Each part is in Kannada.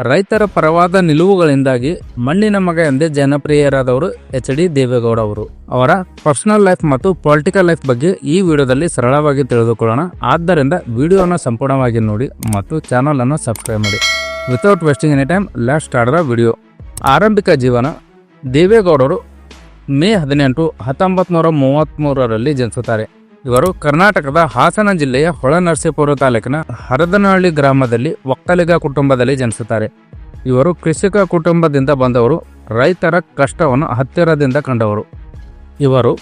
ರೈತರ ಪರವಾದ ನಿಲುವುಗಳಿಂದಾಗಿ ಮಣ್ಣಿನ ಮಗ ಎಂದೇ ಜನಪ್ರಿಯರಾದವರು ಎಚ್ ಡಿ ದೇವೇಗೌಡ ಅವರು. ಅವರ ಪರ್ಸನಲ್ ಲೈಫ್ ಮತ್ತು ಪೊಲಿಟಿಕಲ್ ಲೈಫ್ ಬಗ್ಗೆ ಈ ವಿಡಿಯೋದಲ್ಲಿ ಸರಳವಾಗಿ ತಿಳಿದುಕೊಳ್ಳೋಣ. ಆದ್ದರಿಂದ ವಿಡಿಯೋನ ಸಂಪೂರ್ಣವಾಗಿ ನೋಡಿ ಮತ್ತು ಚಾನಲ್ ಅನ್ನು ಸಬ್ಸ್ಕ್ರೈಬ್ ಮಾಡಿ. Without wasting any time last start the video ಆರಂಭಿಕ ಜೀವನ. ದೇವೇಗೌಡರು ಮೇ ಹದಿನೆಂಟು ಹತ್ತೊಂಬತ್ತು ನೂರ ಮೂವತ್ತ್ಮೂರರಲ್ಲಿ ಜನಿಸುತ್ತಾರೆ. ಇವರು ಕರ್ನಾಟಕದ ಹಾಸನ ಜಿಲ್ಲೆಯ ಹೊಳನರಸೀಪುರ ತಾಲೂಕಿನ ಹರದನಹಳ್ಳಿ ಗ್ರಾಮದಲ್ಲಿ ಒಕ್ಕಲಿಗ ಕುಟುಂಬದಲ್ಲಿ ಜನಿಸುತ್ತಾರೆ. ಇವರು ಕೃಷಿಕ ಕುಟುಂಬದಿಂದ ಬಂದವರು, ರೈತರ ಕಷ್ಟವನ್ನು ಹತ್ತಿರದಿಂದ ಕಂಡವರು. ಇವರು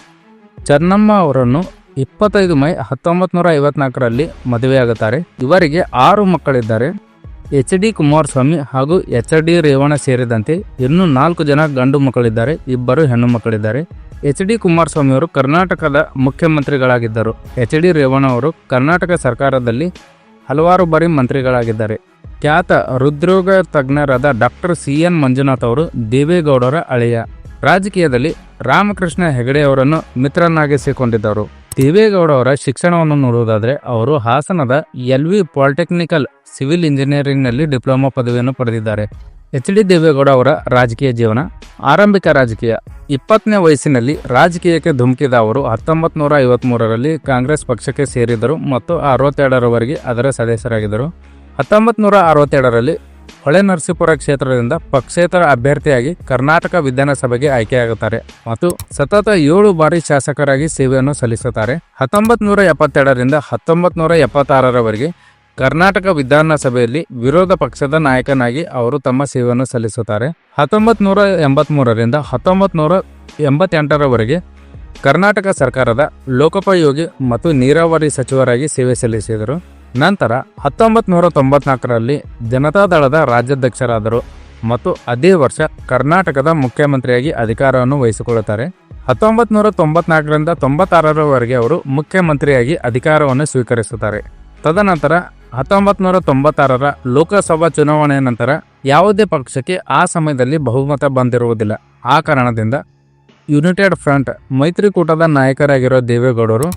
ಚನ್ನಮ್ಮ ಅವರನ್ನು ಇಪ್ಪತ್ತೈದು ಮೈ ಹತ್ತೊಂಬತ್ತು ನೂರ ಐವತ್ನಾಲ್ಕರಲ್ಲಿ ಮದುವೆಯಾಗುತ್ತಾರೆ. ಇವರಿಗೆ ಆರು ಮಕ್ಕಳಿದ್ದಾರೆ. ಎಚ್ ಡಿ ಕುಮಾರಸ್ವಾಮಿ ಹಾಗೂ ಎಚ್ ಡಿ ರೇವಣ್ಣ ಸೇರಿದಂತೆ ಇನ್ನೂ ನಾಲ್ಕು ಜನ ಗಂಡು ಮಕ್ಕಳಿದ್ದಾರೆ. ಇಬ್ಬರು ಹೆಣ್ಣು ಮಕ್ಕಳಿದ್ದಾರೆ. ಎಚ್ ಡಿ ಕುಮಾರಸ್ವಾಮಿ ಅವರು ಕರ್ನಾಟಕದ ಮುಖ್ಯಮಂತ್ರಿಗಳಾಗಿದ್ದರು. ಎಚ್ ಡಿ ರೇವಣ್ಣ ಅವರು ಕರ್ನಾಟಕ ಸರ್ಕಾರದಲ್ಲಿ ಹಲವಾರು ಬಾರಿ ಮಂತ್ರಿಗಳಾಗಿದ್ದಾರೆ. ಖ್ಯಾತ ಹೃದ್ರೋಗ ತಜ್ಞರಾದ ಡಾಕ್ಟರ್ ಸಿ ಎನ್ ಮಂಜುನಾಥ್ ಅವರು ದೇವೇಗೌಡರ ಅಳೆಯ. ರಾಜಕೀಯದಲ್ಲಿ ರಾಮಕೃಷ್ಣ ಹೆಗಡೆ ಅವರನ್ನು ಮಿತ್ರನಾಗಿಸಿಕೊಂಡಿದ್ದರು. ದೇವೇಗೌಡ ಅವರ ಶಿಕ್ಷಣವನ್ನು ನೋಡುವುದಾದರೆ ಅವರು ಹಾಸನದ ಎಲ್ ವಿ ಪಾಲಿಟೆಕ್ನಿಕಲ್ ಸಿವಿಲ್ ಇಂಜಿನಿಯರಿಂಗ್ನಲ್ಲಿ ಡಿಪ್ಲೊಮಾ ಪದವಿಯನ್ನು ಪಡೆದಿದ್ದಾರೆ. ಎಚ್ ಡಿ ದೇವೇಗೌಡ ಅವರ ರಾಜಕೀಯ ಜೀವನ ಆರಂಭಿಕ ರಾಜಕೀಯ. ಇಪ್ಪತ್ತನೇ ವಯಸ್ಸಿನಲ್ಲಿ ರಾಜಕೀಯಕ್ಕೆ ಧುಮುಕಿದ ಅವರು ಹತ್ತೊಂಬತ್ತು ನೂರ ಐವತ್ಮೂರರಲ್ಲಿ ಕಾಂಗ್ರೆಸ್ ಪಕ್ಷಕ್ಕೆ ಸೇರಿದರು ಮತ್ತು ಅರವತ್ತೆರಡರವರೆಗೆ ಅದರ ಸದಸ್ಯರಾಗಿದ್ದರು. ಹತ್ತೊಂಬತ್ತು ನೂರ ಅರವತ್ತೆರಡರಲ್ಲಿ ಹೊಳೆ ನರಸೀಪುರ ಕ್ಷೇತ್ರದಿಂದ ಪಕ್ಷೇತರ ಅಭ್ಯರ್ಥಿಯಾಗಿ ಕರ್ನಾಟಕ ವಿಧಾನಸಭೆಗೆ ಆಯ್ಕೆಯಾಗುತ್ತಾರೆ ಮತ್ತು ಸತತ ಏಳು ಬಾರಿ ಶಾಸಕರಾಗಿ ಸೇವೆಯನ್ನು ಸಲ್ಲಿಸುತ್ತಾರೆ. ಹತ್ತೊಂಬತ್ತು ನೂರ ಎಪ್ಪತ್ತೆರಡರಿಂದ ಹತ್ತೊಂಬತ್ತು ನೂರ ಎಪ್ಪತ್ತಾರರವರೆಗೆ ಕರ್ನಾಟಕ ವಿಧಾನಸಭೆಯಲ್ಲಿ ವಿರೋಧ ಪಕ್ಷದ ನಾಯಕನಾಗಿ ಅವರು ತಮ್ಮ ಸೇವೆಯನ್ನು ಸಲ್ಲಿಸುತ್ತಾರೆ. ಹತ್ತೊಂಬತ್ತು ನೂರ ಎಂಬತ್ಮೂರರಿಂದ ಹತ್ತೊಂಬತ್ತು ನೂರ ಎಂಬತ್ತೆಂಟರವರೆಗೆ ಕರ್ನಾಟಕ ಸರ್ಕಾರದ ಲೋಕೋಪಯೋಗಿ ಮತ್ತು ನೀರಾವರಿ ಸಚಿವರಾಗಿ ಸೇವೆ ಸಲ್ಲಿಸಿದರು. ನಂತರ ಹತ್ತೊಂಬತ್ತು ನೂರ ತೊಂಬತ್ನಾಲ್ಕರಲ್ಲಿ ಜನತಾದಳದ ರಾಜ್ಯಾಧ್ಯಕ್ಷರಾದರು ಮತ್ತು ಅದೇ ವರ್ಷ ಕರ್ನಾಟಕದ ಮುಖ್ಯಮಂತ್ರಿಯಾಗಿ ಅಧಿಕಾರವನ್ನು ವಹಿಸಿಕೊಳ್ಳುತ್ತಾರೆ. ಹತ್ತೊಂಬತ್ತು ನೂರ ತೊಂಬತ್ನಾಲ್ಕರಿಂದ ತೊಂಬತ್ತಾರರವರೆಗೆ ಅವರು ಮುಖ್ಯಮಂತ್ರಿಯಾಗಿ ಅಧಿಕಾರವನ್ನು ಸ್ವೀಕರಿಸುತ್ತಾರೆ. ತದನಂತರ ಹತ್ತೊಂಬತ್ತು ನೂರ ತೊಂಬತ್ತಾರರ ಲೋಕಸಭಾ ಚುನಾವಣೆಯ ನಂತರ ಯಾವುದೇ ಪಕ್ಷಕ್ಕೆ ಆ ಸಮಯದಲ್ಲಿ ಬಹುಮತ ಬಂದಿರುವುದಿಲ್ಲ. ಆ ಕಾರಣದಿಂದ ಯುನೈಟೆಡ್ ಫ್ರಂಟ್ ಮೈತ್ರಿಕೂಟದ ನಾಯಕರಾಗಿರೋ ದೇವೇಗೌಡರು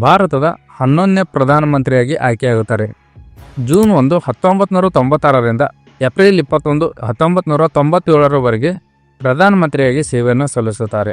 ಭಾರತದ ಹನ್ನೊಂದನೇ ಪ್ರಧಾನಮಂತ್ರಿಯಾಗಿ ಆಯ್ಕೆಯಾಗುತ್ತಾರೆ. ಜೂನ್ ಒಂದು ಹತ್ತೊಂಬತ್ತು ನೂರ ತೊಂಬತ್ತಾರರಿಂದ ಏಪ್ರಿಲ್ ಇಪ್ಪತ್ತೊಂದು ಹತ್ತೊಂಬತ್ತು ನೂರ ತೊಂಬತ್ತೇಳರವರೆಗೆ ಪ್ರಧಾನಮಂತ್ರಿಯಾಗಿ ಸೇವೆಯನ್ನು ಸಲ್ಲಿಸುತ್ತಾರೆ.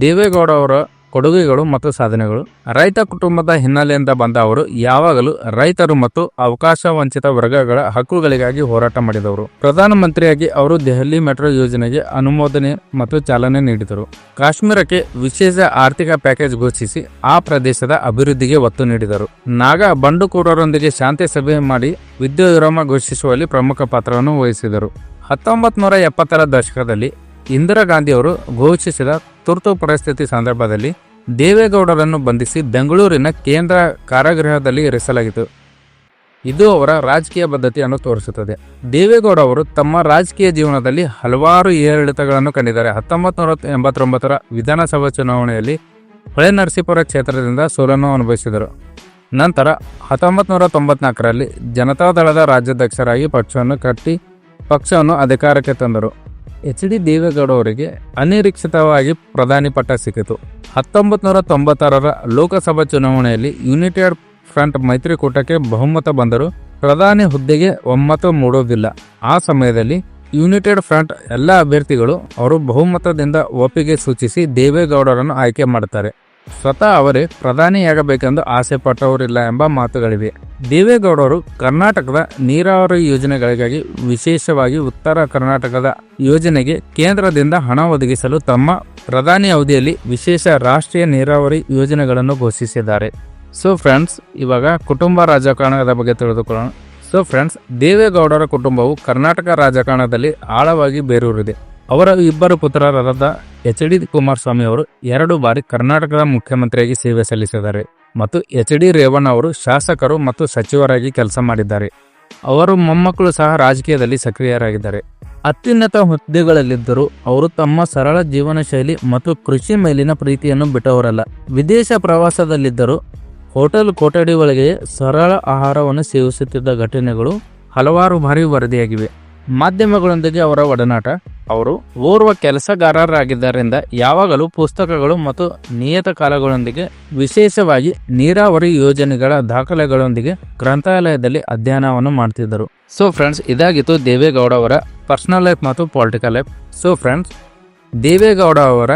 ದೇವೇಗೌಡ ಅವರ ಕೊಡುಗೆಗಳು ಮತ್ತು ಸಾಧನೆಗಳು. ರೈತ ಕುಟುಂಬದ ಹಿನ್ನೆಲೆಯಿಂದ ಬಂದ ಅವರು ಯಾವಾಗಲೂ ರೈತರು ಮತ್ತು ಅವಕಾಶ ವಂಚಿತ ವರ್ಗಗಳ ಹಕ್ಕುಗಳಿಗಾಗಿ ಹೋರಾಟ ಮಾಡಿದವರು. ಪ್ರಧಾನಮಂತ್ರಿಯಾಗಿ ಅವರು ದೆಹಲಿ ಮೆಟ್ರೋ ಯೋಜನೆಗೆ ಅನುಮೋದನೆ ಮತ್ತು ಚಾಲನೆ ನೀಡಿದರು. ಕಾಶ್ಮೀರಕ್ಕೆ ವಿಶೇಷ ಆರ್ಥಿಕ ಪ್ಯಾಕೇಜ್ ಘೋಷಿಸಿ ಆ ಪ್ರದೇಶದ ಅಭಿವೃದ್ಧಿಗೆ ಒತ್ತು ನೀಡಿದರು. ನಾಗಾ ಬಂಡುಕೋರರೊಂದಿಗೆ ಶಾಂತಿ ಸಭೆ ಮಾಡಿ ವಿದ್ಯುತ್ ವಿರಾಮ ಘೋಷಿಸುವಲ್ಲಿ ಪ್ರಮುಖ ಪಾತ್ರವನ್ನು ವಹಿಸಿದರು. ಹತ್ತೊಂಬತ್ತು ನೂರ ಎಪ್ಪತ್ತರ ದಶಕದಲ್ಲಿ ಇಂದಿರಾ ಗಾಂಧಿ ಅವರು ಘೋಷಿಸಿದ ತುರ್ತು ಪರಿಸ್ಥಿತಿ ಸಂದರ್ಭದಲ್ಲಿ ದೇವೇಗೌಡರನ್ನು ಬಂಧಿಸಿ ಬೆಂಗಳೂರಿನ ಕೇಂದ್ರ ಕಾರಾಗೃಹದಲ್ಲಿ ಇರಿಸಲಾಗಿತ್ತು. ಇದು ಅವರ ರಾಜಕೀಯ ಬದ್ಧತೆಯನ್ನು ತೋರಿಸುತ್ತದೆ. ದೇವೇಗೌಡ ಅವರು ತಮ್ಮ ರಾಜಕೀಯ ಜೀವನದಲ್ಲಿ ಹಲವಾರು ಏರಿಳಿತಗಳನ್ನು ಕಂಡಿದ್ದಾರೆ. ಹತ್ತೊಂಬತ್ತು ನೂರ ಎಂಬತ್ತೊಂಬತ್ತರ ವಿಧಾನಸಭಾ ಚುನಾವಣೆಯಲ್ಲಿ ಹೊಳೆ ನರಸೀಪುರ ಕ್ಷೇತ್ರದಿಂದ ಸೋಲನ್ನು ಅನುಭವಿಸಿದರು. ನಂತರ ಹತ್ತೊಂಬತ್ತು ನೂರ ತೊಂಬತ್ನಾಲ್ಕರಲ್ಲಿ ಜನತಾದಳದ ರಾಜ್ಯಾಧ್ಯಕ್ಷರಾಗಿ ಪಕ್ಷವನ್ನು ಕಟ್ಟಿ ಪಕ್ಷವನ್ನು ಅಧಿಕಾರಕ್ಕೆ ತಂದರು. ಎಚ್ ಡಿ ದೇವೇಗೌಡ ಅವರಿಗೆ ಅನಿರೀಕ್ಷಿತವಾಗಿ ಪ್ರಧಾನಿ ಪಟ್ಟ ಸಿಕ್ಕಿತು. ಹತ್ತೊಂಬತ್ತು ನೂರ ತೊಂಬತ್ತಾರರ ಲೋಕಸಭಾ ಚುನಾವಣೆಯಲ್ಲಿ ಯುನೈಟೆಡ್ ಫ್ರಂಟ್ ಮೈತ್ರಿಕೂಟಕ್ಕೆ ಬಹುಮತ ಬಂದರೂ ಪ್ರಧಾನಿ ಹುದ್ದೆಗೆ ಒಮ್ಮತ ಮೂಡೋದಿಲ್ಲ ಆ ಸಮಯದಲ್ಲಿ ಯುನೈಟೆಡ್ ಫ್ರಂಟ್ ಎಲ್ಲ ಅಭ್ಯರ್ಥಿಗಳು ಅವರು ಬಹುಮತದಿಂದ ಒಪ್ಪಿಗೆ ಸೂಚಿಸಿ ದೇವೇಗೌಡರನ್ನು ಆಯ್ಕೆ ಮಾಡುತ್ತಾರೆ. ಸ್ವತಃ ಅವರೇ ಪ್ರಧಾನಿಯಾಗಬೇಕೆಂದು ಆಸೆ ಪಟ್ಟವರಿಲ್ಲ ಎಂಬ ಮಾತುಗಳಿವೆ. ದೇವೇಗೌಡರು ಕರ್ನಾಟಕದ ನೀರಾವರಿ ಯೋಜನೆಗಳಿಗಾಗಿ ವಿಶೇಷವಾಗಿ ಉತ್ತರ ಕರ್ನಾಟಕದ ಯೋಜನೆಗೆ ಕೇಂದ್ರದಿಂದ ಹಣ ಒದಗಿಸಲು ತಮ್ಮ ಪ್ರಧಾನಿ ಅವಧಿಯಲ್ಲಿ ವಿಶೇಷ ರಾಷ್ಟ್ರೀಯ ನೀರಾವರಿ ಯೋಜನೆಗಳನ್ನು ಘೋಷಿಸಿದ್ದಾರೆ. ಸೊ ಫ್ರೆಂಡ್ಸ್ ಇವಾಗ ಕುಟುಂಬ ರಾಜಕಾರಣದ ಬಗ್ಗೆ ತಿಳಿದುಕೊಳ್ಳೋಣ. ಸೊ ಫ್ರೆಂಡ್ಸ್ ದೇವೇಗೌಡರ ಕುಟುಂಬವು ಕರ್ನಾಟಕ ರಾಜಕಾರಣದಲ್ಲಿ ಆಳವಾಗಿ ಬೇರೂರಿದೆ. ಅವರ ಇಬ್ಬರು ಪುತ್ರರಾದ ಎಚ್ ಡಿ ಕುಮಾರಸ್ವಾಮಿ ಅವರು ಎರಡು ಬಾರಿ ಕರ್ನಾಟಕದ ಮುಖ್ಯಮಂತ್ರಿಯಾಗಿ ಸೇವೆ ಸಲ್ಲಿಸಿದ್ದಾರೆ ಮತ್ತು ಎಚ್ ಡಿ ರೇವಣ್ಣ ಅವರು ಶಾಸಕರು ಮತ್ತು ಸಚಿವರಾಗಿ ಕೆಲಸ ಮಾಡಿದ್ದಾರೆ. ಅವರು ಮೊಮ್ಮಕ್ಕಳು ಸಹ ರಾಜಕೀಯದಲ್ಲಿ ಸಕ್ರಿಯರಾಗಿದ್ದಾರೆ. ಅತ್ಯುನ್ನತ ಹುದ್ದೆಗಳಲ್ಲಿದ್ದರೂ ಅವರು ತಮ್ಮ ಸರಳ ಜೀವನ ಶೈಲಿ ಮತ್ತು ಕೃಷಿ ಮೇಲಿನ ಪ್ರೀತಿಯನ್ನು ಬಿಟ್ಟವರಲ್ಲ. ವಿದೇಶ ಪ್ರವಾಸದಲ್ಲಿದ್ದರೂ ಹೋಟೆಲ್ ಕೊಠಡಿ ಒಳಗೆ ಸರಳ ಆಹಾರವನ್ನು ಸೇವಿಸುತ್ತಿದ್ದ ಘಟನೆಗಳು ಹಲವಾರು ಬಾರಿ ವರದಿಯಾಗಿವೆ. ಮಾಧ್ಯಮಗಳೊಂದಿಗೆ ಅವರ ಒಡನಾಟ ಅವರು ಓರ್ವ ಕೆಲಸಗಾರರಾಗಿದ್ದರಿಂದ ಯಾವಾಗಲೂ ಪುಸ್ತಕಗಳು ಮತ್ತು ನಿಯತಕಾಲಗಳೊಂದಿಗೆ, ವಿಶೇಷವಾಗಿ ನೀರಾವರಿ ಯೋಜನೆಗಳ ದಾಖಲೆಗಳೊಂದಿಗೆ ಗ್ರಂಥಾಲಯದಲ್ಲಿ ಅಧ್ಯಯನವನ್ನು ಮಾಡ್ತಿದ್ದರು. ಸೊ ಫ್ರೆಂಡ್ಸ್ ಇದಾಗಿತ್ತು ದೇವೇಗೌಡ ಅವರ ಪರ್ಸನಲ್ ಲೈಫ್ ಮತ್ತು political life so friends Devegowda ಅವರ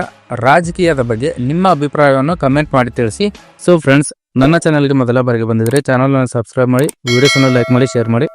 ರಾಜಕೀಯದ ಬಗ್ಗೆ ನಿಮ್ಮ ಅಭಿಪ್ರಾಯವನ್ನು ಕಮೆಂಟ್ ಮಾಡಿ ತಿಳಿಸಿ. ಸೊ ಫ್ರೆಂಡ್ಸ್ ನನ್ನ ಚಾನಲ್ಗೆ ಮೊದಲ ಬಾರಿಗೆ ಬಂದಿದ್ರೆ ಚಾನಲ್ನ ಸಬ್ಸ್ಕ್ರೈಬ್ ಮಾಡಿ ವಿಡಿಯೋಸನ್ನು ಲೈಕ್ ಮಾಡಿ ಶೇರ್ ಮಾಡಿ.